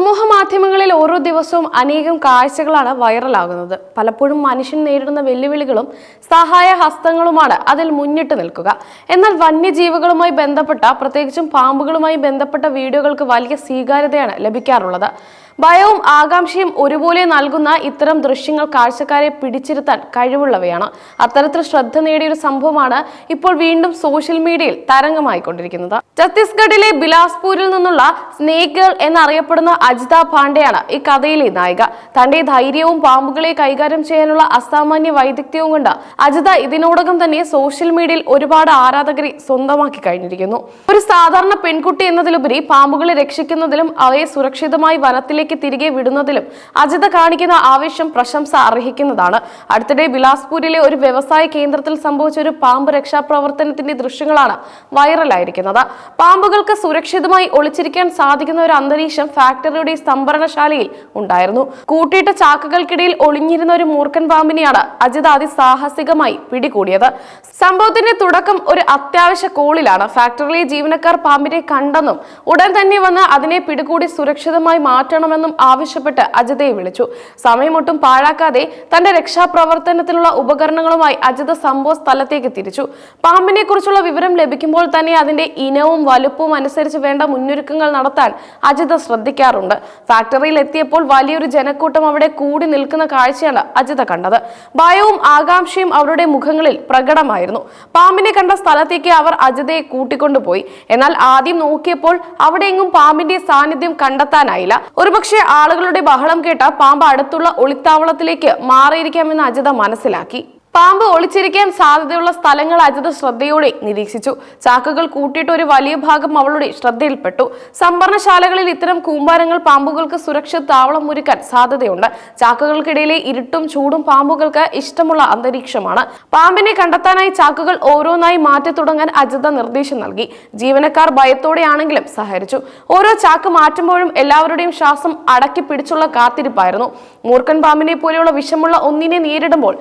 സമൂഹ മാധ്യമങ്ങളിൽ ഓരോ ദിവസവും അനേകം കാഴ്ചകളാണ് വൈറലാകുന്നത്. പലപ്പോഴും മനുഷ്യൻ നേരിടുന്ന വെല്ലുവിളികളും സഹായ ഹസ്തങ്ങളുമാണ് അതിൽ മുന്നിട്ട് നിൽക്കുക. എന്നാൽ വന്യജീവികളുമായി ബന്ധപ്പെട്ട പ്രത്യേകിച്ചും പാമ്പുകളുമായി ബന്ധപ്പെട്ട വീഡിയോകൾക്ക് വലിയ സ്വീകാര്യതയാണ് ലഭിക്കാറുള്ളത്. ഭയവും ആകാംക്ഷയും ഒരുപോലെ നൽകുന്ന ഇത്തരം ദൃശ്യങ്ങൾ കാഴ്ചക്കാരെ പിടിച്ചിരുത്താൻ കഴിവുള്ളവയാണ്. അത്തരത്തിൽ ശ്രദ്ധ നേടിയ ഒരു സംഭവമാണ് ഇപ്പോൾ വീണ്ടും സോഷ്യൽ മീഡിയയിൽ തരംഗമായിക്കൊണ്ടിരിക്കുന്നത്. ഛത്തീസ്ഗഡിലെ ബിലാസ്പൂരിൽ നിന്നുള്ള സ്നേക് ഗേൾ എന്നറിയപ്പെടുന്ന അജിത പാണ്ഡെയാണ് ഈ കഥയിലെ നായിക. തന്റെ ധൈര്യവും പാമ്പുകളെ കൈകാര്യം ചെയ്യാനുള്ള അസാമാന്യ വൈദഗ്ധ്യവും കൊണ്ട് അജിത ഇതിനോടകം തന്നെ സോഷ്യൽ മീഡിയയിൽ ഒരുപാട് ആരാധകരെ സ്വന്തമാക്കി കഴിഞ്ഞിരിക്കുന്നു. ഒരു സാധാരണ പെൺകുട്ടി എന്നതിലുപരി പാമ്പുകളെ രക്ഷിക്കുന്നതിലും അവയെ സുരക്ഷിതമായി വനത്തിലേക്ക് തിരികെ വിടുന്നതിലും അജിത കാണിക്കുന്ന ആവേശം പ്രശംസ അർഹിക്കുന്നതാണ്. അടുത്തിടെ ബിലാസ്പൂരിലെ ഒരു വ്യവസായ കേന്ദ്രത്തിൽ സംഭവിച്ച ഒരു പാമ്പ് രക്ഷാപ്രവർത്തനത്തിന്റെ ദൃശ്യങ്ങളാണ് വൈറലായിരിക്കുന്നത്. പാമ്പുകൾക്ക് സുരക്ഷിതമായി ഒളിച്ചിരിക്കാൻ സാധിക്കുന്ന ഒരു അന്തരീക്ഷം ഫാക്ടറിയുടെ സംഭരണശാലയിൽ ഉണ്ടായിരുന്നു. കൂട്ടിയിട്ട ചാക്കുകൾക്കിടയിൽ ഒളിഞ്ഞിരുന്ന ഒരു മൂർഖൻ പാമ്പിനെയാണ് അജിത അതിസാഹസികമായി പിടികൂടിയത്. സംഭവത്തിന്റെ തുടക്കം ഒരു അത്യാവശ്യ കോളിലാണ്. ഫാക്ടറിയിലെ ജീവനക്കാർ പാമ്പിനെ കണ്ടെന്നും ഉടൻ തന്നെ വന്ന് അതിനെ പിടികൂടി സുരക്ഷിതമായി മാറ്റണമെന്നും ആവശ്യപ്പെട്ട് അജിതയെ വിളിച്ചു. സമയമൊട്ടും പാഴാക്കാതെ തന്റെ രക്ഷാപ്രവർത്തനത്തിലുള്ള ഉപകരണങ്ങളുമായി അജിത സംഭവ സ്ഥലത്തേക്ക് തിരിച്ചു. പാമ്പിനെ കുറിച്ചുള്ള വിവരം ലഭിക്കുമ്പോൾ തന്നെ അതിന്റെ ഇനവും വലുപ്പവും അനുസരിച്ച് വേണ്ട മുന്നൊരുക്കങ്ങൾ നടത്താൻ അജിത ശ്രദ്ധിക്കാറുണ്ട്. ഫാക്ടറിയിൽ എത്തിയപ്പോൾ വലിയൊരു ജനക്കൂട്ടം അവിടെ കൂടി നിൽക്കുന്ന കാഴ്ചയാണ് അജിത കണ്ടത്. ഭയവും ആകാംക്ഷയും അവരുടെ മുഖങ്ങളിൽ പ്രകടമായിരുന്നു. പാമ്പിനെ കണ്ട സ്ഥലത്തേക്ക് അവർ അജിതയെ കൂട്ടിക്കൊണ്ടുപോയി. എന്നാൽ ആദ്യം നോക്കിയപ്പോൾ അവിടെ എങ്ങും പാമ്പിന്റെ സാന്നിധ്യം കണ്ടെത്താനായില്ല. ഒരുപക്ഷെ ആളുകളുടെ ബഹളം കേട്ട പാമ്പ് അടുത്തുള്ള ഒളിത്താവളത്തിലേക്ക് മാറിയിരിക്കാമെന്ന് അജിത മനസ്സിലാക്കി. പാമ്പ് ഒളിച്ചിരിക്കാൻ സാധ്യതയുള്ള സ്ഥലങ്ങൾ അജിത് ശ്രദ്ധയോടെ നിരീക്ഷിച്ചു. ചാക്കുകൾ കൂട്ടിയിട്ട് ഒരു വലിയ ഭാഗം അവളുടെ ശ്രദ്ധയിൽപ്പെട്ടു. സംഭരണശാലകളിൽ ഇത്തരം കൂമ്പാരങ്ങൾ പാമ്പുകൾക്ക് സുരക്ഷിത താവളം ഒരുക്കാൻ സാധ്യതയുണ്ട്. ചാക്കുകൾക്കിടയിലെ ഇരുട്ടും ചൂടും പാമ്പുകൾക്ക് ഇഷ്ടമുള്ള അന്തരീക്ഷമാണ്. പാമ്പിനെ കണ്ടെത്താനായി ചാക്കുകൾ ഓരോന്നായി മാറ്റി തുടങ്ങാൻ അജിത നിർദ്ദേശം നൽകി. ജീവനക്കാർ ഭയത്തോടെയാണെങ്കിലും സഹകരിച്ചു. ഓരോ ചാക്ക് മാറ്റുമ്പോഴും എല്ലാവരുടെയും ശ്വാസം അടക്കി പിടിച്ചുള്ള കാത്തിരിപ്പായിരുന്നു. മൂർഖൻ പാമ്പിനെ പോലെയുള്ള വിഷമുള്ള ഒന്നിനെ നേരിടുമ്പോൾ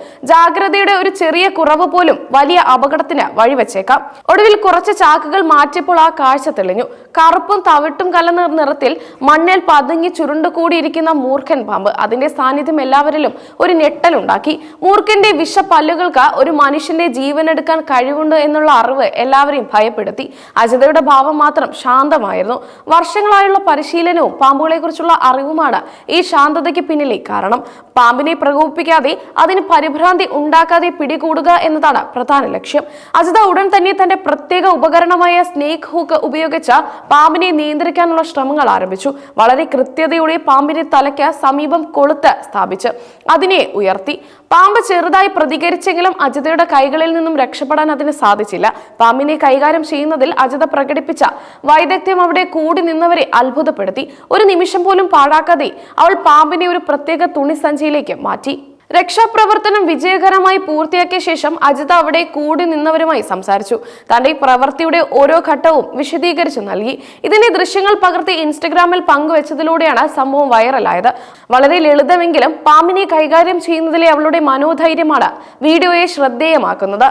ജാഗ്രതയുടെ ഒരു ചെറിയ കുറവ് പോലും വലിയ അപകടത്തിന് വഴിവെച്ചേക്കാം. ഒടുവിൽ കുറച്ച് ചാക്കുകൾ മാറ്റിയപ്പോൾ ആ കാഴ്ച തെളിഞ്ഞു. കറുപ്പും തവിട്ടും കലർന്ന നിറത്തിൽ മണ്ണിൽ പതുങ്ങി ചുരുണ്ടുകൂടിയിരിക്കുന്ന മൂർഖൻ പാമ്പ് അതിന്റെ സാന്നിധ്യം എല്ലാവരിലും ഒരു ഞെട്ടലുണ്ടാക്കി മൂർഖന്റെ വിഷപ്പല്ലുകൾക്ക് ഒരു മനുഷ്യന്റെ ജീവനെടുക്കാൻ കഴിവുണ്ട് എന്നുള്ള അറിവ് എല്ലാവരെയും ഭയപ്പെടുത്തി. അജിതയുടെ ഭാവം മാത്രം ശാന്തമായിരുന്നു. വർഷങ്ങളായുള്ള പരിശീലനവും പാമ്പുകളെ കുറിച്ചുള്ള അറിവുമാണ് ഈ ശാന്തതയ്ക്ക് പിന്നിലെ കാരണം. പാമ്പിനെ പ്രകോപിപ്പിക്കാതെ അതിന് പരിഭ്രാന്തി ഉണ്ടാക്കാതെ പിടികൂടുക എന്നതാണ് പ്രധാന ലക്ഷ്യം. അജിത ഉടൻ തന്നെ തന്റെ പ്രത്യേക ഉപകരണമായ സ്നേക്ക് ഹൂക്ക് ഉപയോഗിച്ച് പാമ്പിനെ നിയന്ത്രിക്കാനുള്ള ശ്രമങ്ങൾ ആരംഭിച്ചു. വളരെ കൃത്യതയോടെ പാമ്പിന്റെ തലയ്ക്ക് സമീപം കൊളുത്ത് സ്ഥാപിച്ച് അതിനെ ഉയർത്തി. പാമ്പ് ചെറുതായി പ്രതികരിച്ചെങ്കിലും അജിതയുടെ കൈകളിൽ നിന്നും രക്ഷപ്പെടാൻ അതിന് സാധിച്ചില്ല. പാമ്പിനെ കൈകാര്യം ചെയ്യുന്നതിൽ അജിത പ്രകടിപ്പിച്ച വൈദഗ്ധ്യം അവിടെ കൂടി നിന്നവരെ അത്ഭുതപ്പെടുത്തി. ഒരു നിമിഷം പോലും പാഴാക്കാതെ അവൾ പാമ്പിനെ ഒരു പ്രത്യേക തുണി തുണിസഞ്ചിയിലേക്ക് മാറ്റി. രക്ഷാപ്രവർത്തനം വിജയകരമായി പൂർത്തിയാക്കിയ ശേഷം അജിത അവിടെ കൂടി നിന്നവരുമായി സംസാരിച്ചു. തന്റെ പ്രവൃത്തിയുടെ ഓരോ ഘട്ടവും വിശദീകരിച്ചു നൽകി. ഇതിന്റെ ദൃശ്യങ്ങൾ പകർത്തി ഇൻസ്റ്റഗ്രാമിൽ പങ്കുവച്ചതിലൂടെയാണ് സംഭവം വൈറലായത്. വളരെ ലളിതമെങ്കിലും പാമ്പിനെ കൈകാര്യം ചെയ്യുന്നതിലെ അവളുടെ മനോധൈര്യമാണ് വീഡിയോയെ ശ്രദ്ധേയമാക്കുന്നത്.